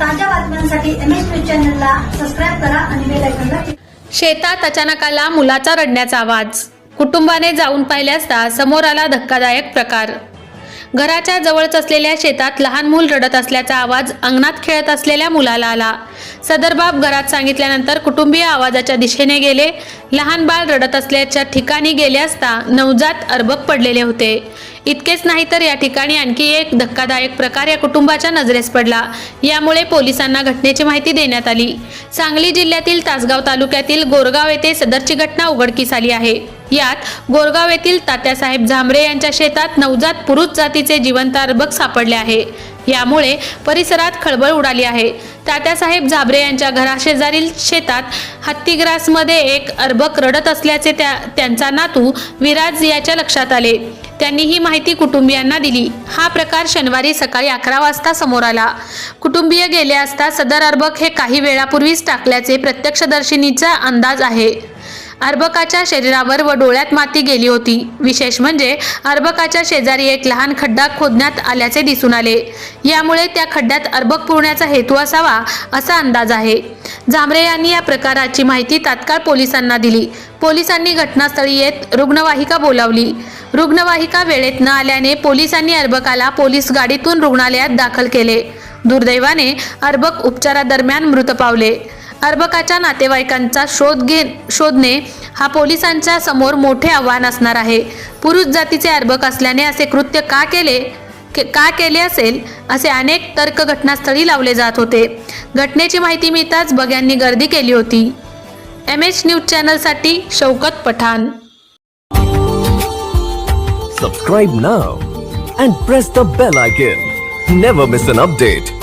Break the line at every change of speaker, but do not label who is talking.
ताज्या बातम्यांसाठी M S news चॅनलला सबस्क्राईब करा आणि बेल आयकॉनला
शेतात अचानक आला मुलाचा रडण्याचा आवाज. कुटुंबाने जाऊन पाहिले असता समोर आला धक्कादायक प्रकार. घराच्या जवळच असलेल्या शेतात लहान मूल रडत असल्याचा आवाज अंगणात खेळत असलेल्या मुलाला आला. सदर बाब घरात सांगितल्यानंतर कुटुंबीय आवाजाच्या दिशेने गेले. लहान बाळ रडत असल्याच्या ठिकाणी गेले असता नवजात अर्भक पडलेले होते. इतकेच नाही तर या ठिकाणी आणखी एक धक्कादायक प्रकार या कुटुंबाच्या नजरेस पडला. यामुळे पोलिसांना घटनेची माहिती देण्यात आली. सांगली जिल्ह्यातील तासगाव तालुक्यातील गोरगाव येथे सदरची घटना उघडकीस आली आहे. यात गोरगाव येथील तात्यासाहेब झांबरे यांच्या शेतात नवजात पुरुष जातीचे जिवंत अर्भक सापडले आहे. यामुळे परिसरात खळबळ उडाली आहे. तात्यासाहेब झाबरे यांच्या घराशेजारील शेतात हत्तीग्रासमध्ये एक अर्भक रडत असल्याचे त्या त्यांचा नातू विराज याच्या लक्षात आले. त्यांनी ही माहिती कुटुंबियांना दिली. हा प्रकार शनिवारी सकाळी अकरा वाजता समोर आला. कुटुंबीय गेले असता सदर अर्भक हे काही वेळापूर्वीच टाकल्याचे प्रत्यक्षदर्शिनीचा अंदाज आहे. अर्भकाच्या शरीरावर व डोळ्यात माती गेली होती. विशेष म्हणजे अर्भकाच्या शेजारी एक लहान खड्डा खोदण्यात आल्याचे दिसून आले. यामुळे त्या खड्ड्यात अर्भक पुरण्याचा हेतू असावा असा अंदाज आहे. झांबरे यांनी या प्रकाराची माहिती तात्काळ पोलिसांना दिली. पोलिसांनी घटनास्थळी येत रुग्णवाहिका बोलावली. रुग्णवाहिका वेळेत न आल्याने पोलिसांनी अर्भकाला पोलीस गाडीतून रुग्णालयात दाखल केले. दुर्दैवाने अर्भक उपचारादरम्यान मृत पावले. अर्भकाच्या नातेवाईकांचा शोध घे शोधणे हा पोलिसांच्या समोर मोठे आव्हान असणार आहे. पुरुष जातीचे अर्भक असल्याने असे कृत्य का केले के- का केले असेल असे अनेक तर्क घटनास्थळी लावले जात होते. घटनेची माहिती मिळताच बघ्यांनी गर्दी केली होती. M H news चॅनलसाठी Shaukat Pathan.
Subscribe now and press the bell icon never miss an update